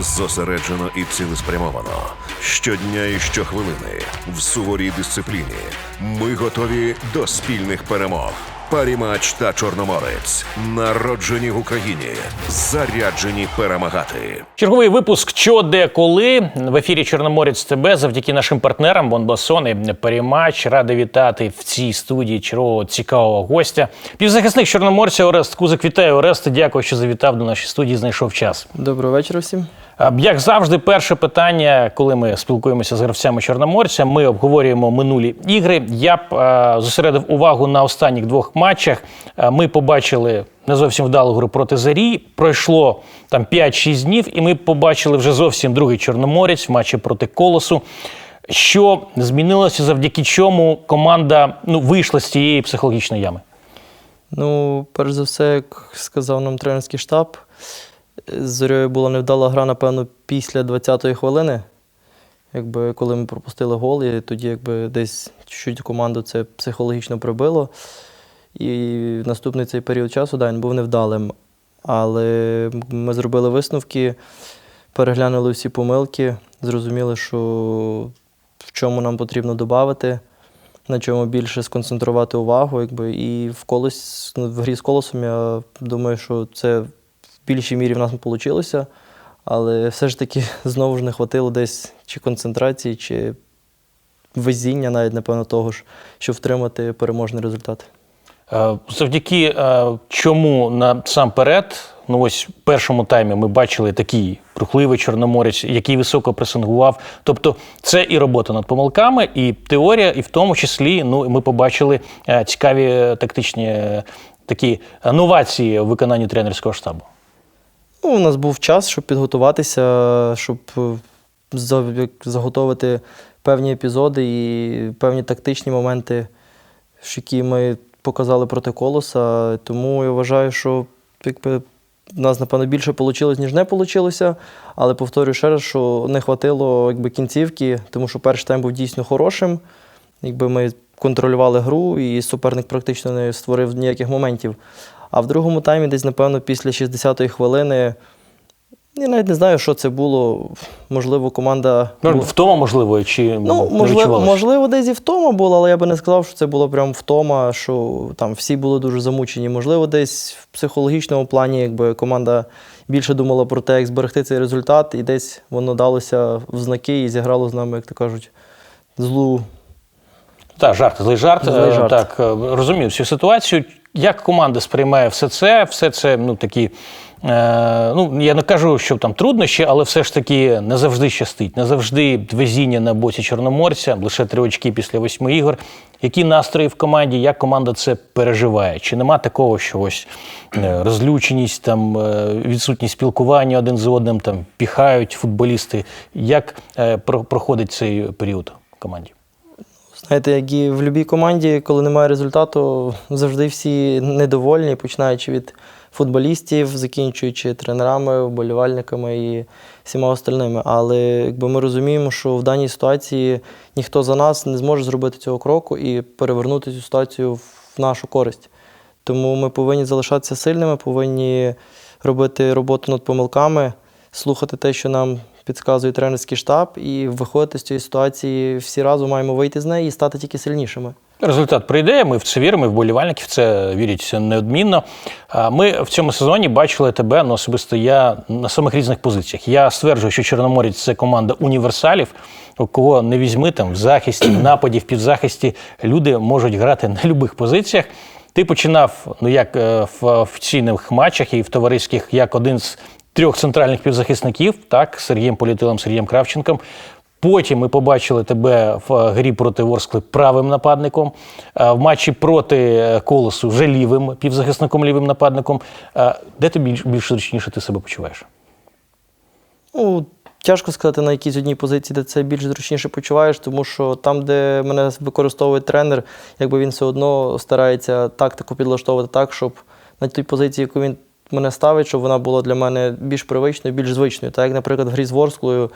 Зосереджено і цілеспрямовано. Щодня і щохвилини в суворій дисципліні. Ми готові до спільних перемог. Парімач та Чорноморець народжені в Україні, заряджені перемагати. Черговий випуск «Чо, де, коли» в ефірі Чорноморець ТБ завдяки нашим партнерам Бонбасон і Перемач. Радий вітати в цій студії чергового цікавого гостя. Півзахисник Чорноморця Орест Кузик. Вітаю Орест. Дякую, що завітав до нашої студії. Знайшов час. Доброго вечора всім. А, Як завжди, перше питання, коли ми спілкуємося з гравцями Чорноморця, ми обговорюємо минулі ігри. Я б е, зосередив увагу на останніх двох матчах. Е, Ми побачили не зовсім вдалу гру проти Зарі. Пройшло там 5-6 днів, і ми побачили вже зовсім другий Чорноморець в матчі проти Колосу. Що змінилося, завдяки чому команда ну, вийшла з цієї психологічної ями? Ну, перш за все, як сказав нам тренерський штаб, з зорьою була невдала гра, напевно, після 20-ї хвилини. Якби коли ми пропустили гол, і тоді якби десь чуть-чуть команду це психологічно прибило. І наступний цей період часу да, він був невдалим. Але ми зробили висновки, переглянули всі помилки, зрозуміли, що в чому нам потрібно додати, на чому більше сконцентрувати увагу. Якби. І в, колос, ну, в грі з колосом я думаю, що це більшій мірі в нас вийшло. Але все ж таки знову ж не хватило десь чи концентрації, чи везіння, навіть, напевно, того ж, щоб втримати переможний результат. Е, Завдяки е, чому насамперед, ну ось в першому таймі ми бачили такий рухливий чорноморець, який високо пресингував. Тобто це і робота над помилками, і теорія, і в тому числі ну, ми побачили е, цікаві тактичні такі новації в виконанні тренерського штабу. Ну, у нас був час, щоб підготуватися, щоб е, заготовити певні епізоди і певні тактичні моменти, які ми показали проти колоса. Тому я вважаю, що якби, в нас, напевно, більше вийшло, ніж не вийшло. Але повторюю ще раз, що не хватило якби, кінцівки, тому що перший тайм був дійсно хорошим. Якби ми контролювали гру, і суперник практично не створив ніяких моментів. А в другому таймі, десь, напевно, після 60-ї хвилини, я навіть не знаю, що це було. Можливо, команда. Ну, втома, можливо, чи Ну, не можливо, можливо, десь і втома була, але я би не сказав, що це було прям втома, що там всі були дуже замучені. Можливо, десь в психологічному плані, якби команда більше думала про те, як зберегти цей результат, і десь воно далося в знаки і зіграло з нами, як то кажуть, злу. Так, жарт, злий жарт. Злий Е, жарт. Так, е, розумію всю ситуацію. Як команда сприймає все це? Все це ну такі. Е, ну, я не кажу, що там труднощі, але все ж таки не завжди щастить, не завжди везіння на боці Чорноморця, лише три очки після восьми ігор. Які настрої в команді, як команда це переживає? Чи нема такого, що ось е, розлюченість, там е, відсутність спілкування один з одним, там піхають футболісти? Як про- проходить цей період в команді? Знаєте, як і в будь-якій команді, коли немає результату, завжди всі недовольні, починаючи від футболістів, закінчуючи тренерами, вболівальниками і всіма остальними. Але якби ми розуміємо, що в даній ситуації ніхто за нас не зможе зробити цього кроку і перевернути цю ситуацію в нашу користь. Тому ми повинні залишатися сильними, повинні робити роботу над помилками, слухати те, що нам підказує тренерський штаб, і виходити з цієї ситуації всі разом маємо вийти з неї і стати тільки сильнішими. Результат прийде. Ми в це віримо, і вболівальники в це вірять неодмінно. Ми в цьому сезоні бачили тебе, ну особисто я на самих різних позиціях. Я стверджую, що Чорноморець це команда універсалів. У кого не візьми там в захисті, в нападі, в півзахисті, люди можуть грати на будь-яких позиціях. Ти починав ну як е, в офіційних матчах і в товариських, як один з трьох центральних півзахисників, так, Сергієм Політилом, Сергієм Кравченком. Потім ми побачили тебе в грі проти Ворскли правим нападником, а в матчі проти Колосу вже лівим півзахисником, лівим нападником. Де ти більш, більш зручніше ти себе почуваєш? Ну, тяжко сказати на якійсь одній позиції, де це більш зручніше почуваєш, тому що там, де мене використовує тренер, якби він все одно старається тактику підлаштовувати так, щоб на тій позиції, яку він мене ставить, щоб вона була для мене більш привичною, більш звичною. Так як, наприклад, в грі з Ворсклою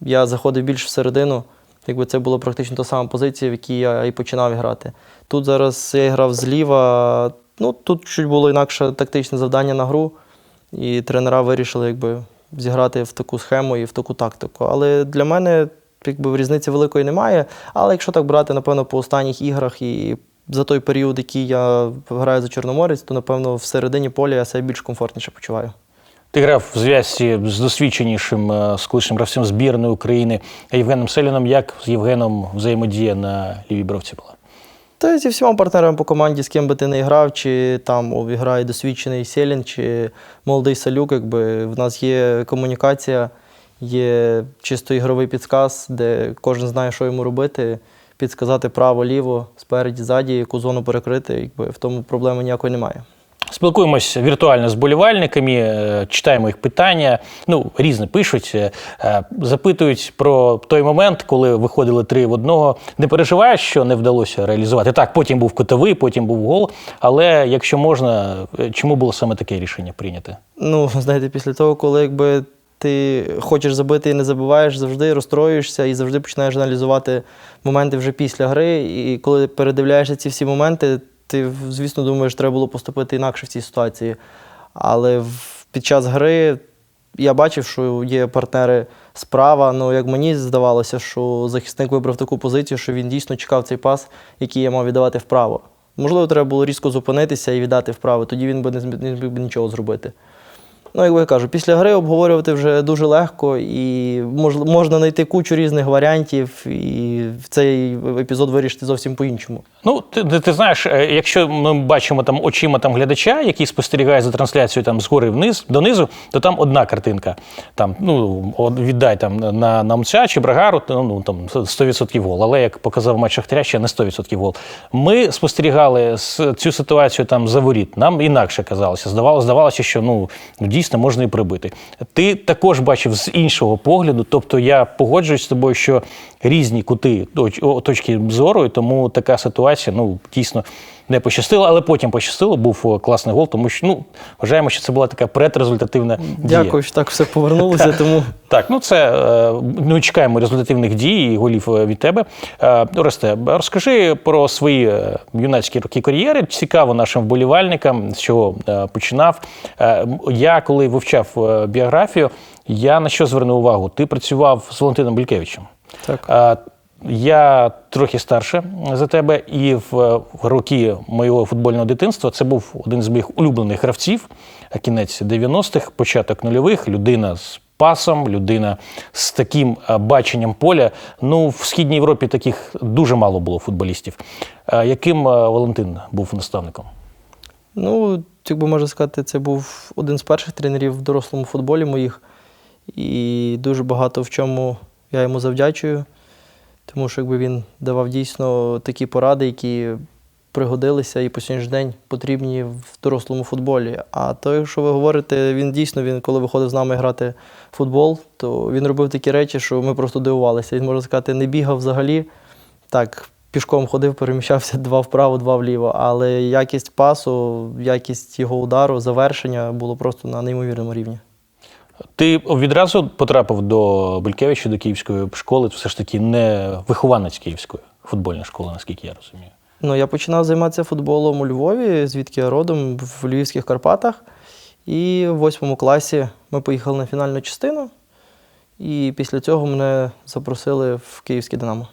я заходив більш всередину, якби це була практично та сама позиція, в якій я і починав грати. Тут зараз я грав зліва, ну тут чуть було інакше тактичне завдання на гру, і тренера вирішили якби зіграти в таку схему і в таку тактику. Але для мене якби різниці великої немає. Але якщо так брати, напевно, по останніх іграх і за той період, який я граю за Чорноморець, то напевно всередині поля я себе більш комфортніше почуваю. Ти грав в зв'язці з досвідченішим е, з колишнім гравцем збірної України Євгеном Селіном. Як з Євгеном взаємодія на лівій бровці була? Та зі всіма партнерами по команді, з ким би ти не грав, чи там грає досвідчений Селін, чи молодий Салюк, якби в нас є комунікація, є чисто ігровий підсказ, де кожен знає, що йому робити, підсказати право, ліво, спереді, ззаді, яку зону перекрити, якби в тому проблеми ніякої немає. Спілкуємось віртуально з болівальниками, е, читаємо їх питання. Ну, різне пишуть, е, е, запитують про той момент, коли виходили три в одного. Не переживаєш, що не вдалося реалізувати. Так, потім був котовий, потім був гол. Але якщо можна, чому було саме таке рішення прийняти? Ну, знаєте, після того, коли якби ти хочеш забити і не забуваєш, завжди розстроюєшся і завжди починаєш аналізувати моменти вже після гри. І коли передивляєшся ці всі моменти, ти, звісно, думаєш, треба було поступити інакше в цій ситуації. Але під час гри я бачив, що є партнери справа. Ну, як мені здавалося, що захисник вибрав таку позицію, що він дійсно чекав цей пас, який я мав віддавати вправо. Можливо, треба було різко зупинитися і віддати вправо, тоді він би не зміг нічого зробити. Ну, як я кажу, після гри обговорювати вже дуже легко і мож, можна знайти кучу різних варіантів, і в цей епізод вирішити зовсім по-іншому. Ну, ти, ти, знаєш, е, якщо ми бачимо там очима там глядача, який спостерігає за трансляцією там згори вниз донизу, то там одна картинка. Там, ну, віддай там на, на Мця чи Брагару, ну там 100% гол. Але як показав матч Шахтаря, ще не 100% гол. Ми спостерігали цю ситуацію там за воріт. Нам інакше казалося. Здавалося, здавалося, що ну ну, дійсно можна і прибити. Ти також бачив з іншого погляду. Тобто я погоджуюсь з тобою, що різні кути точ- точки зору, і тому така ситуація ну дійсно не пощастила, але потім пощастило. Був класний гол, тому що ну вважаємо, що це була така предрезультативна дія. Дякую, що так все повернулося. Тому Так, ну це е, ну, чекаємо результативних дій і голів е, від тебе. Е, Оресте, розкажи про свої е, юнацькі роки кар'єри. Цікаво нашим вболівальникам, з чого е, починав. Е, Я коли вивчав е, біографію, я на що звернув увагу? Ти працював з Валентином Бількевичем. Так. Я трохи старше за тебе, і в е, роки моєго футбольного дитинства це був один з моїх улюблених гравців. а Кінець 90-х, початок нульових, людина з пасом, людина з таким е, баченням поля. Ну, в східній Європі таких дуже мало було футболістів. Яким е, Валентин був наставником? Ну, як би можна сказати, це був один з перших тренерів в дорослому футболі моїх. І дуже багато в чому я йому завдячую, тому що якби він давав дійсно такі поради, які пригодилися і по сьогоднішній день потрібні в дорослому футболі. А то, якщо ви говорите, він дійсно, він, коли виходив з нами грати в футбол, то він робив такі речі, що ми просто дивувалися. Він, можна сказати, не бігав взагалі. Так, пішком ходив, переміщався два вправо, два вліво. Але якість пасу, якість його удару, завершення було просто на неймовірному рівні. Ти відразу потрапив до Белькевича, до київської школи, все ж таки не вихованець київської футбольної школи, наскільки я розумію. Ну, я починав займатися футболом у Львові, звідки я родом, в Львівських Карпатах. І в восьмому класі ми поїхали на фінальну частину. І після цього мене запросили в Київське Динамо.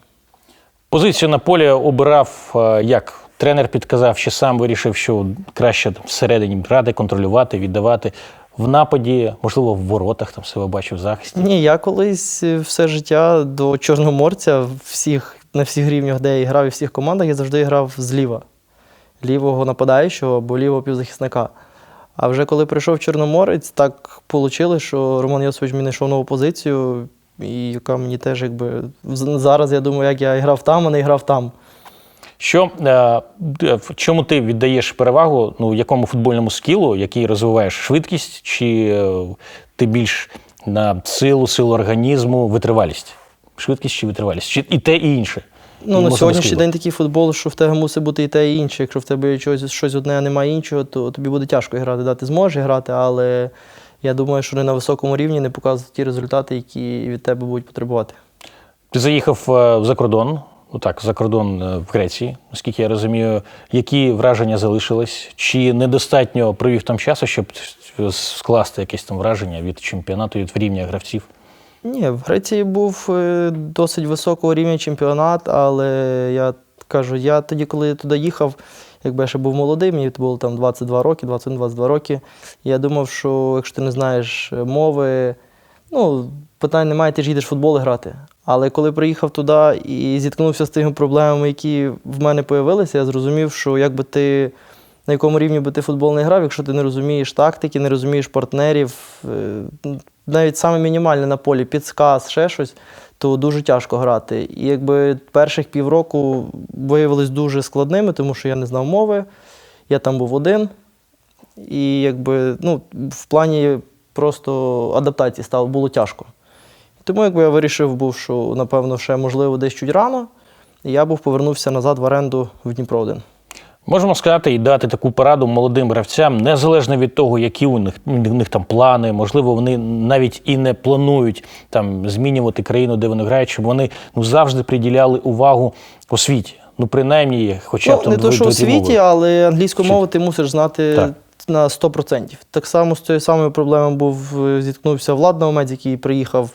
Позицію на полі обирав е, як тренер підказав, чи сам вирішив, що краще всередині брати, контролювати, віддавати. В нападі, можливо, в воротах там себе бачив в захисті. Ні, я колись е, все життя до Чорноморця всіх, на всіх рівнях, де я грав і всіх командах, я завжди грав зліва. Лівого нападаючого або лівого півзахисника. А вже коли прийшов Чорноморець, так вийшло, що Роман Йосович мені знайшов нову позицію, і яка мені теж якби зараз я думаю, як я грав там, а не грав там. Що е, в чому ти віддаєш перевагу? Ну, якому футбольному скілу, який розвиваєш швидкість, чи е, ти більш на силу, силу організму, витривалість? Швидкість чи витривалість? Чи і те, і інше? Ну, на сьогоднішній день такий футбол, що в тебе мусить бути і те, і інше. Якщо в тебе щось, щось одне, а немає іншого, то тобі буде тяжко грати. Да, ти зможеш грати, але я думаю, що не на високому рівні не показують ті результати, які від тебе будуть потребувати. Ти заїхав е, за кордон ну так, за кордон е, в Греції, наскільки я розумію, які враження залишились? Чи недостатньо провів там часу, щоб скласти якесь там враження від чемпіонату від рівня гравців? Ні, в Греції був е, досить високого рівня чемпіонат, але я кажу, я тоді, коли туди їхав, якби я ще був молодий, мені було там 22 роки, 21-22 роки. Я думав, що якщо ти не знаєш мови, ну, питань немає, ти ж їдеш в футбол грати. Але коли приїхав туди і зіткнувся з тими проблемами, які в мене з'явилися, я зрозумів, що якби ти на якому рівні би ти футбол не грав, якщо ти не розумієш тактики, не розумієш партнерів, е, навіть саме мінімальне на полі, підсказ, ще щось, то дуже тяжко грати. І якби перших півроку виявилось дуже складними, тому що я не знав мови, я там був один. І якби ну, в плані просто адаптації стало було тяжко. Тому якби я вирішив був, що напевно ще можливо десь чуть рано. І я був повернувся назад в оренду в Дніпро 1. Можемо сказати і дати таку пораду молодим гравцям, незалежно від того, які у них, у них там плани, можливо, вони навіть і не планують там змінювати країну, де вони грають, щоб вони ну завжди приділяли увагу освіті. Ну, принаймні, хоча б ну, там не то, що у світі, мови. але англійську мову ти мусиш знати Так. на 100%. Так само з цією самою проблемою був, е, зіткнувся Влад Наумець, який приїхав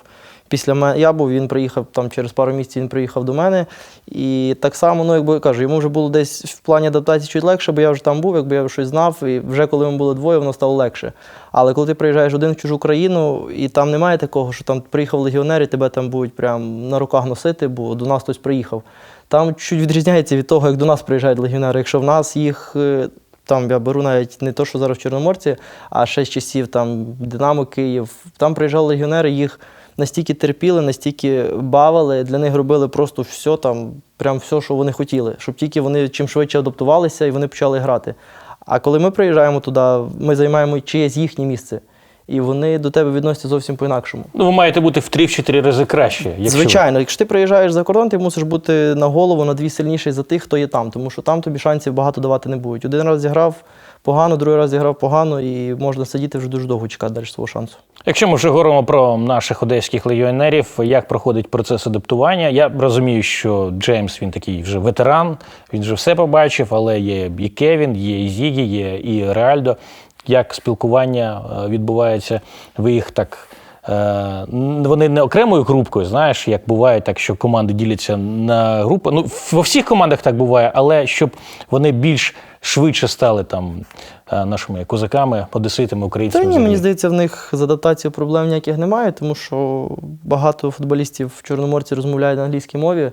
після мене. Я був, він приїхав там через пару місяців, він приїхав до мене. І так само, ну якби я кажу, йому вже було десь в плані адаптації чуть легше, бо я вже там був, якби я щось знав, і вже коли ми були двоє, воно стало легше. Але коли ти приїжджаєш один в чужу країну, і там немає такого, що там приїхав легіонер, і тебе там будуть прям на руках носити, бо до нас хтось приїхав. Там чуть відрізняється від того, як до нас приїжджають легіонери. Якщо в нас їх. е, Там я беру навіть не то, що зараз в Чорноморці, а ще з часів там Динамо Київ. Там приїжджали легіонери, їх настільки терпіли, настільки бавили, для них робили просто все, там, прям все, що вони хотіли, щоб тільки вони чим швидше адаптувалися і вони почали грати. А коли ми приїжджаємо туди, ми займаємо чиєсь їхнє місце, і вони до тебе відносяться зовсім по-інакшому. Ну, ви маєте бути в три в чотири рази краще. Якщо ви- Звичайно, якщо ти приїжджаєш за кордон, ти мусиш бути на голову, на дві сильніший за тих, хто є там, тому що там тобі шансів багато давати не будуть. Один раз зіграв погано, другий раз зіграв погано, і можна сидіти вже дуже довго чекати далі свого шансу. Якщо ми вже говоримо про наших одеських легіонерів, як проходить процес адаптування, я розумію, що Джеймс він такий вже ветеран, він вже все побачив, але є і Кевін, є і Зігі, є і Реальдо. Як спілкування е, відбувається, ви їх так. е, Вони не окремою групкою, знаєш, як буває так, що команди діляться на групи. Ну, во всіх командах так буває, але щоб вони більш швидше стали там е, нашими козаками, одеситами, Та ні, мені здається, в них з адаптацією проблем ніяких немає, тому що багато футболістів в Чорноморці розмовляють на англійській мові.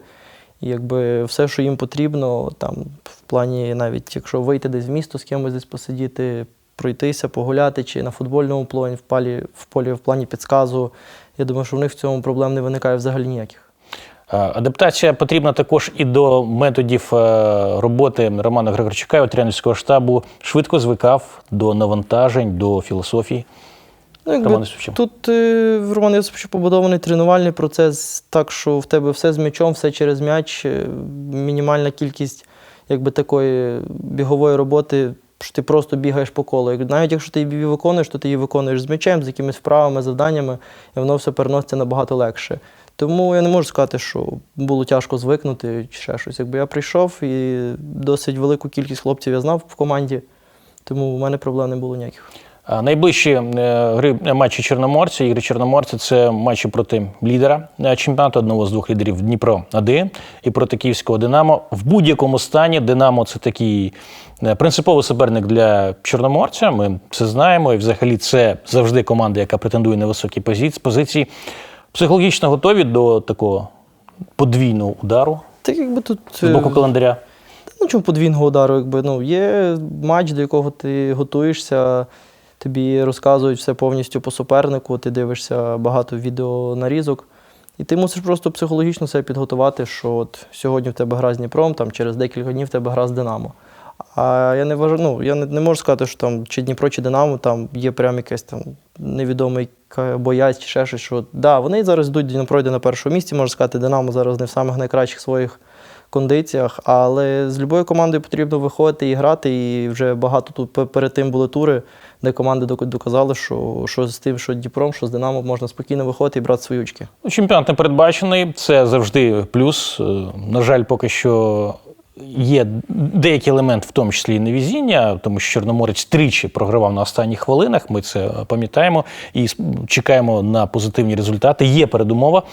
І якби все, що їм потрібно, там в плані, навіть якщо вийти десь в місто з кимось десь посидіти, пройтися, погуляти, чи на футбольному полі, в полі, в полі в плані підсказу. Я думаю, що в них в цьому проблем не виникає взагалі ніяких. Е, Адаптація потрібна також і до методів е, роботи Романа Григорчука, тренерського штабу. Швидко звикав до навантажень, до філософії. Ну, якби Роман тут е, в Роман Йосиповичу побудований тренувальний процес, так що в тебе все з м'ячом, все через м'яч, мінімальна кількість якби, такої бігової роботи, що ти просто бігаєш по колу. Навіть якщо ти її виконуєш, то ти її виконуєш з м'ячем, з якимись вправами, завданнями, і воно все переноситься набагато легше. Тому я не можу сказати, що було тяжко звикнути чи ще щось. Якби я прийшов і досить велику кількість хлопців я знав в команді, тому в мене проблем не було ніяких. А Найближчі е, гри е, матчі Чорноморця, ігри Чорноморця це матчі проти лідера е, чемпіонату, одного з двох лідерів Дніпро 1 і проти Київського Динамо. В будь-якому стані Динамо це такий е, принциповий суперник для Чорноморця. Ми це знаємо. І взагалі це завжди команда, яка претендує на високі позиції. Психологічно готові до такого подвійного удару Так якби тут з боку е, календаря. Ну, чому подвійного удару? Якби, ну, є матч, до якого ти готуєшся, тобі розказують все повністю по супернику, ти дивишся багато відеонарізок. І ти мусиш просто психологічно себе підготувати, що от сьогодні в тебе гра з Дніпром, там через декілька днів в тебе гра з Динамо. А я не вважаю, ну, я не, не можу сказати, що там чи Дніпро, чи Динамо, там є прям якесь там невідомий боязь чи ще щось. Що, да, вони зараз йдуть, Дніпро йде на першому місці, можна сказати, Динамо зараз не в самих найкращих своїх кондиціях, але з любою командою потрібно виходити і грати. І вже багато тут пе- перед тим були тури, де команди док- доказали, що, що з тим, що Дніпром, що з Динамо можна спокійно виходити і брати свої очки. Ну, Чемпіонат не передбачений, це завжди плюс. Е, На жаль, поки що є деякий елемент, в тому числі і невізіння, тому що Чорноморець тричі програвав на останніх хвилинах. Ми це пам'ятаємо і чекаємо на позитивні результати. Є передумова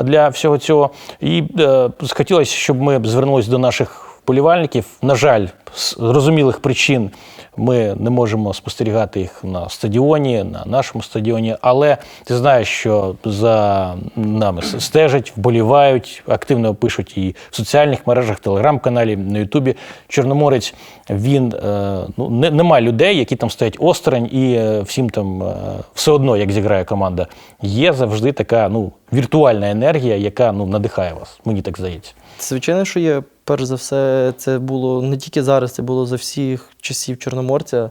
для всього цього. І е, хотілося, щоб ми звернулися до наших вболівальників. На жаль, з зрозумілих причин ми не можемо спостерігати їх на стадіоні, на нашому стадіоні. Але ти знаєш, що за нами стежать, вболівають, активно пишуть і в соціальних мережах, телеграм-каналі, на Ютубі. Чорноморець він е, ну не, нема людей, які там стоять осторонь, і е, всім там е, все одно, як зіграє команда. Є завжди така ну віртуальна енергія, яка ну надихає вас. Мені так здається. Звичайно, що є. Перш за все, це було не тільки зараз, це було за всіх часів Чорноморця.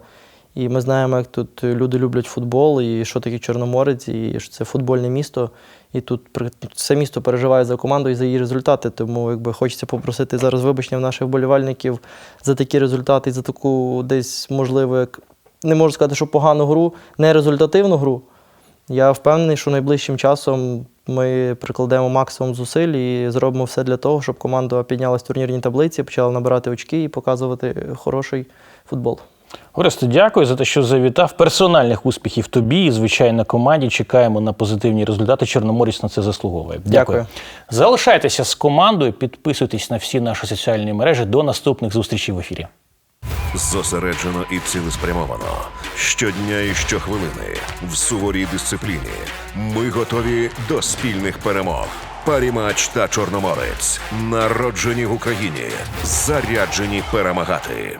І ми знаємо, як тут люди люблять футбол, і що таке Чорноморець, і що це футбольне місто. І тут все місто переживає за команду і за її результати. Тому якби хочеться попросити зараз вибачення в наших вболівальників за такі результати і за таку десь, можливо, як не можу сказати, що погану гру, не результативну гру. Я впевнений, що найближчим часом ми прикладемо максимум зусиль і зробимо все для того, щоб команда піднялась в турнірній таблиці, почала набирати очки і показувати хороший футбол. Оресте, дякую за те, що завітав. Персональних успіхів тобі і звичайно команді. Чекаємо на позитивні результати. Чорноморець на це заслуговує. Дякую. Залишайтеся з командою, підписуйтесь на всі наші соціальні мережі. До наступних зустрічей в ефірі. Зосереджено і цілеспрямовано. Щодня і щохвилини в суворій дисципліні. Ми готові до спільних перемог. Парімач та Чорноморець народжені в Україні, заряджені перемагати.